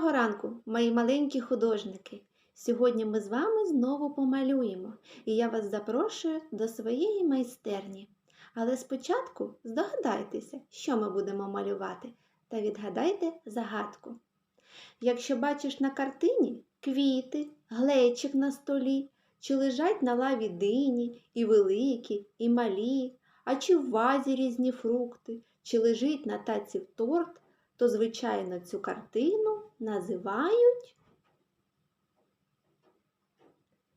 Доброго ранку, мої маленькі художники! Сьогодні ми з вами знову помалюємо, і я вас запрошую до своєї майстерні. Але спочатку здогадайтеся, що ми будемо малювати, та відгадайте загадку. Якщо бачиш на картині квіти, глечик на столі, чи лежать на лаві дині і великі, і малі, а чи в вазі різні фрукти, чи лежить на таці торт, то, звичайно, цю картину називають.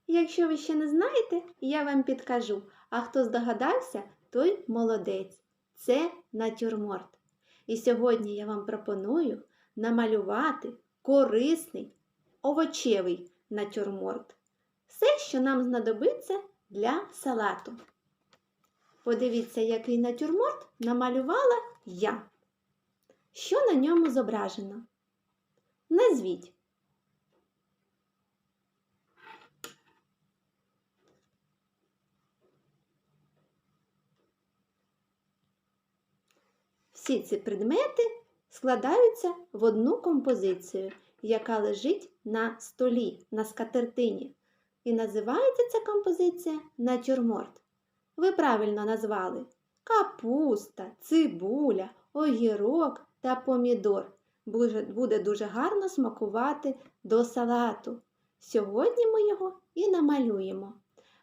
Якщо ви ще не знаєте, я вам підкажу, а хто здогадався, той молодець. Це натюрморт. І сьогодні я вам пропоную намалювати корисний овочевий натюрморт. Все, що нам знадобиться для салату. Подивіться, який натюрморт намалювала я. Що на ньому зображено? Назвіть. Всі ці предмети складаються в одну композицію, яка лежить на столі, на скатертині. І називається ця композиція натюрморт. Ви правильно назвали капуста, цибуля, огірок та помідор. Буде дуже гарно смакувати до салату. Сьогодні ми його і намалюємо.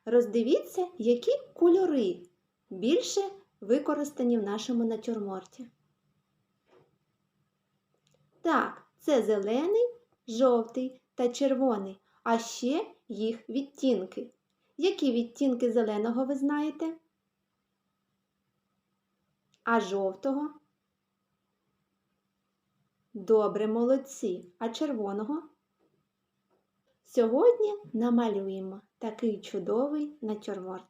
Роздивіться, які кольори більше використані в нашому натюрморті. Так, це зелений, жовтий та червоний, а ще їх відтінки. Які відтінки зеленого ви знаєте? А жовтого? Добре, молодці. А червоного? Сьогодні намалюємо такий чудовий натюрморт.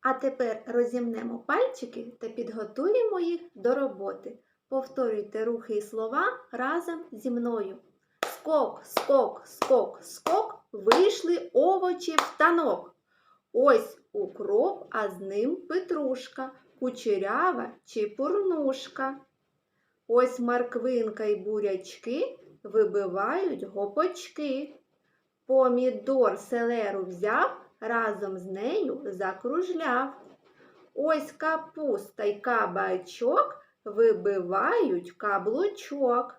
А тепер розімнемо пальчики та підготуємо їх до роботи. Повторюйте рухи і слова разом зі мною. Скок, скок, скок, скок, вийшли овочі в танок. Ось укроп, а з ним петрушка, кучерява чи пурнушка. Ось морквинка й бурячки вибивають гопочки. Помідор селеру взяв, разом з нею закружляв. Ось капуста й кабачок вибивають каблучок.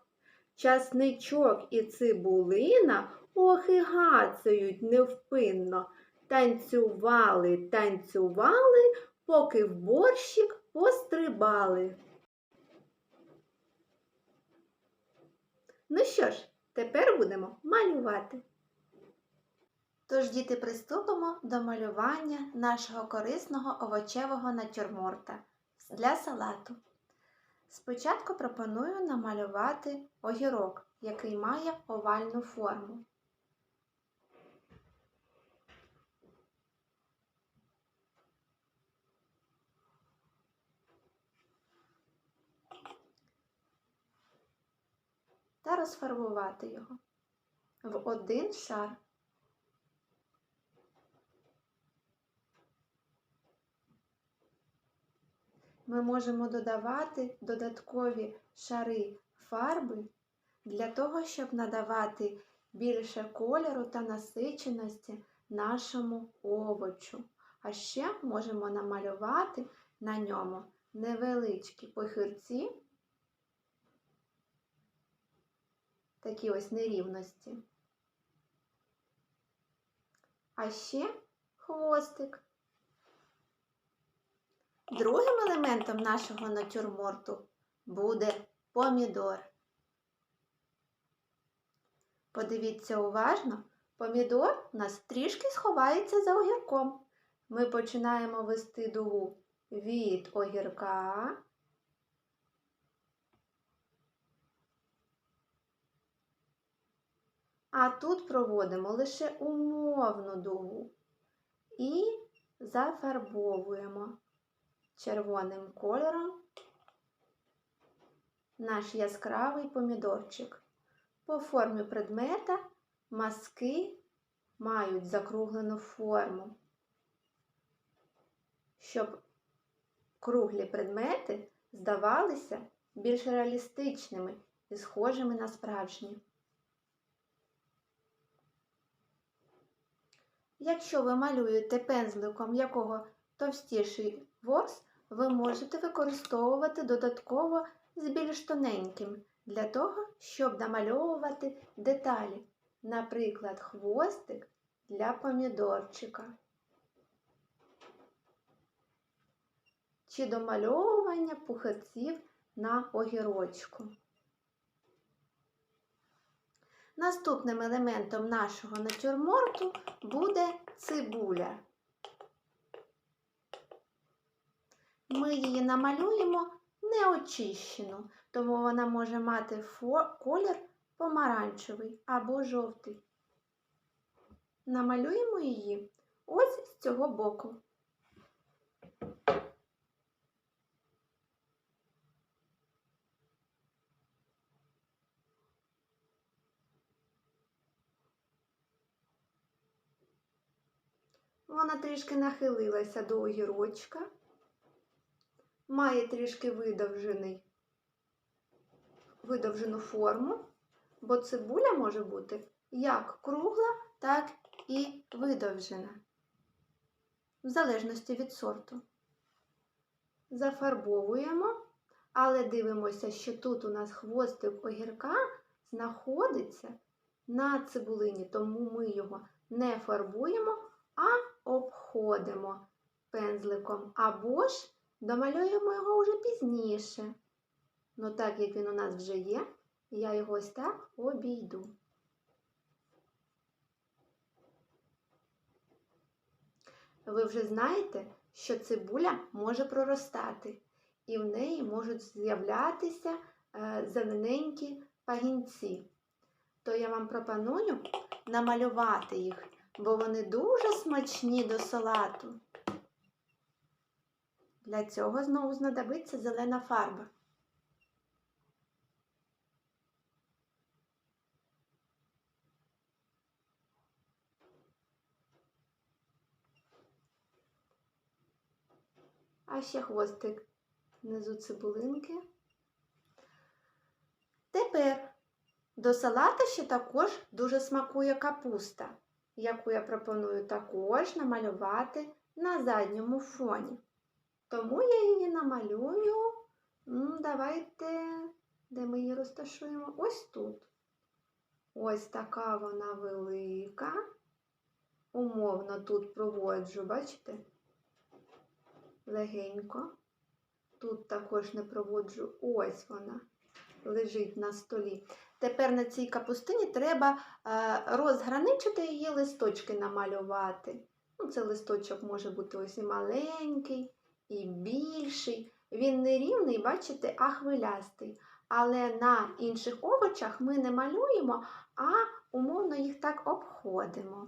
Часничок і цибулина ох і гацають невпинно. Танцювали, танцювали, поки в борщик пострибали. Ну що ж, тепер будемо малювати. Тож, діти, приступимо до малювання нашого корисного овочевого натюрморта для салату. Спочатку пропоную намалювати огірок, який має овальну форму. Та розфарбувати його в один шар. ми можемо додавати додаткові шари фарби для того, щоб надавати більше кольору та насиченості нашому овочу. А ще можемо намалювати на ньому невеличкі похирці, такі ось нерівності. А ще хвостик. Другим елементом нашого натюрморту буде помідор. Подивіться уважно, помідор у нас трішки сховається за огірком. Ми починаємо вести дугу від огірка. А тут проводимо лише умовну дугу і зафарбовуємо червоним кольором наш яскравий помідорчик. По формі предмета маски мають закруглену форму, щоб круглі предмети здавалися більш реалістичними і схожими на справжні. Якщо ви малюєте пензликом, якого товстіший ворс, ви можете використовувати додатково з більш тоненьким для того, щоб намальовувати деталі, наприклад, хвостик для помідорчика. Чи домальовування пухарців на огірочку. Наступним елементом нашого натюрморту буде цибуля. Ми її намалюємо неочищену, тому вона може мати колір помаранчевий або жовтий. Намалюємо її ось з цього боку. Вона трішки нахилилася до огірочка, має трішки видовжений, видовжену форму, бо цибуля може бути як кругла, так і видовжена, в залежності від сорту. Зафарбовуємо, але дивимося, що тут у нас хвостик огірка знаходиться на цибулині, тому ми його не фарбуємо, а обходимо пензликом або ж домалюємо його вже пізніше. Ну так як він у нас вже є, я його ось так обійду. Ви вже знаєте, що цибуля може проростати, і в неї можуть з'являтися е, зелененькі пагінці. То я вам пропоную намалювати їх бо вони дуже смачні до салату. Для цього знову знадобиться зелена фарба. А ще хвостик внизу цибулинки. Тепер до салата ще також дуже смакує капуста яку я пропоную також намалювати на задньому фоні. Тому я її намалюю. Давайте, де ми її розташуємо? Ось тут. Ось така вона велика. Умовно тут проводжу, бачите? Легенько. Тут також не проводжу, ось вона лежить на столі. Тепер на цій капустині треба е, розграничити її листочки намалювати. Ну, Це листочок може бути ось і маленький, і більший. Він не рівний, бачите, а хвилястий. Але на інших овочах ми не малюємо, а умовно їх так обходимо.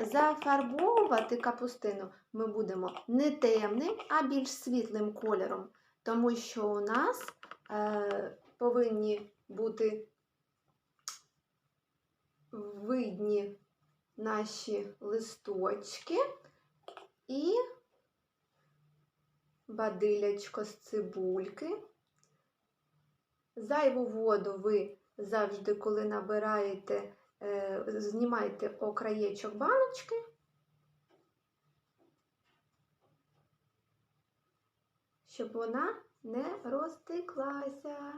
Зафарбовувати капустину ми будемо не темним, а більш світлим кольором, тому що у нас е, повинні бути видні наші листочки і бадилячко з цибульки. Зайву воду ви завжди, коли набираєте, е, знімайте окраєчок баночки. Щоб вона не розтеклася.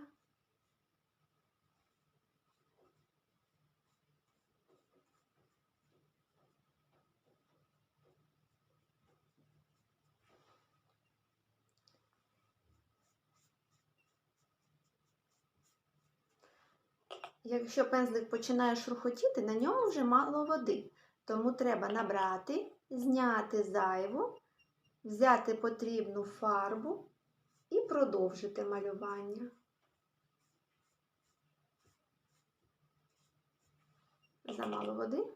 Якщо пензлик починає шурхотіти, на ньому вже мало води. Тому треба набрати, зняти зайву, взяти потрібну фарбу і продовжити малювання. Замало води.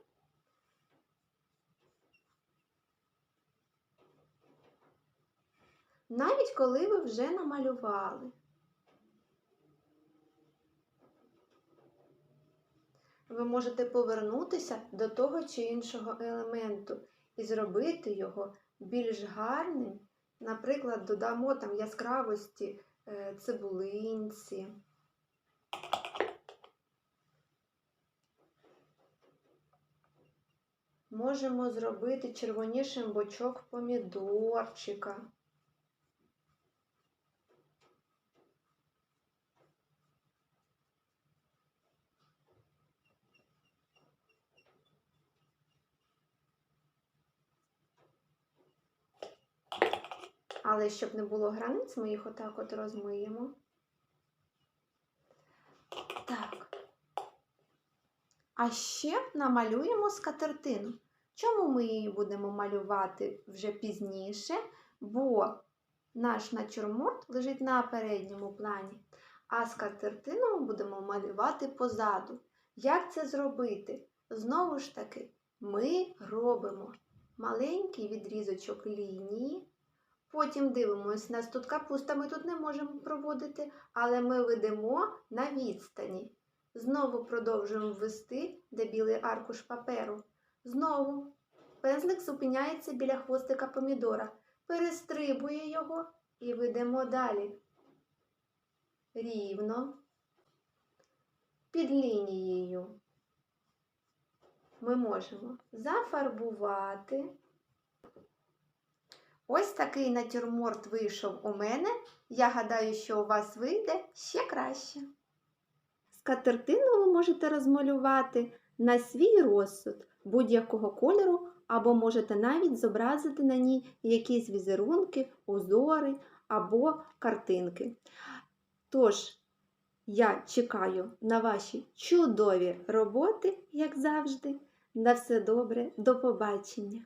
Навіть коли ви вже намалювали. ви можете повернутися до того чи іншого елементу і зробити його більш гарним. Наприклад, додамо там яскравості е, цибулинці. Можемо зробити червонішим бочок помідорчика. Але щоб не було границь, ми їх отак от розмиємо. Так. А ще намалюємо скатертину. Чому ми її будемо малювати вже пізніше? Бо наш натюрморт лежить на передньому плані, а скатертину ми будемо малювати позаду. Як це зробити? Знову ж таки, ми робимо маленький відрізочок лінії. Потім дивимося, нас тут капуста ми тут не можемо проводити, але ми ведемо на відстані. Знову продовжуємо ввести, де білий аркуш паперу. Знову пензлик зупиняється біля хвостика помідора, перестрибує його і ведемо далі. Рівно. Під лінією ми можемо зафарбувати. Ось такий натюрморт вийшов у мене. Я гадаю, що у вас вийде ще краще. Скатертину ви можете розмалювати на свій розсуд будь-якого кольору, або можете навіть зобразити на ній якісь візерунки, узори або картинки. Тож, я чекаю на ваші чудові роботи, як завжди. На все добре, до побачення!